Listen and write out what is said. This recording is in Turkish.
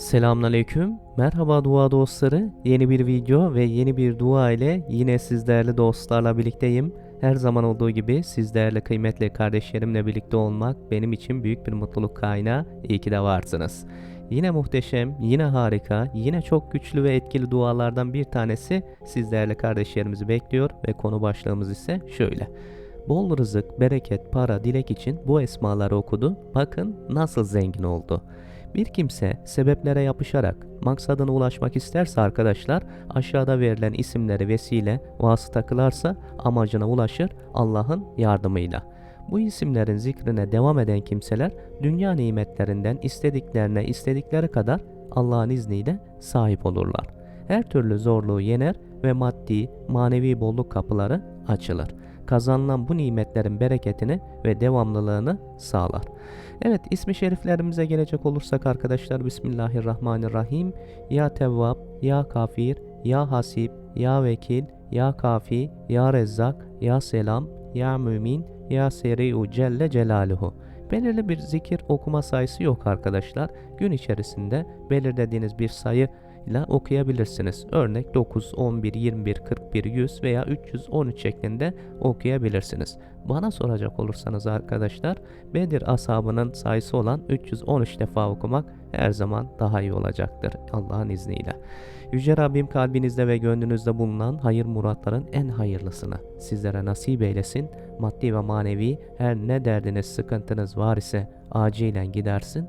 Selamünaleyküm. Merhaba dua dostları. Yeni bir video ve yeni bir dua ile yine siz değerli dostlarla birlikteyim. Her zaman olduğu gibi siz değerli kıymetli kardeşlerimle birlikte olmak benim için büyük bir mutluluk kaynağı. İyi ki de varsınız. Yine muhteşem, yine harika, yine çok güçlü ve etkili dualardan bir tanesi siz değerli kardeşlerimizi bekliyor ve konu başlığımız ise şöyle. Bol rızık, bereket, para, dilek için bu esmaları okudu. Bakın nasıl zengin oldu. Bir kimse sebeplere yapışarak maksadına ulaşmak isterse arkadaşlar aşağıda verilen isimleri vesile, vasıta kılarsa amacına ulaşır Allah'ın yardımıyla. Bu isimlerin zikrine devam eden kimseler dünya nimetlerinden istediklerine istedikleri kadar Allah'ın izniyle sahip olurlar. Her türlü zorluğu yener ve maddi, manevi bolluk kapıları açılır. Kazanılan bu nimetlerin bereketini ve devamlılığını sağlar. Evet ismi şeriflerimize gelecek olursak arkadaşlar Bismillahirrahmanirrahim. Ya Tevvab, Ya Kafir, Ya Hasib, Ya Vekil, Ya Kafi, Ya Rezzak, Ya Selam, Ya Mümin, Ya Seri'u Celle Celaluhu. Belirli bir zikir okuma sayısı yok arkadaşlar. Gün içerisinde belirlediğiniz bir sayı ile okuyabilirsiniz. Örnek 9, 11, 21, 41, 100 veya 313 şeklinde okuyabilirsiniz. Bana soracak olursanız arkadaşlar Bedir ashabının sayısı olan 313 defa okumak her zaman daha iyi olacaktır Allah'ın izniyle. Yüce Rabbim kalbinizde ve gönlünüzde bulunan hayır muratların en hayırlısını sizlere nasip eylesin. Maddi ve manevi her ne derdiniz sıkıntınız var ise acilen gidersin.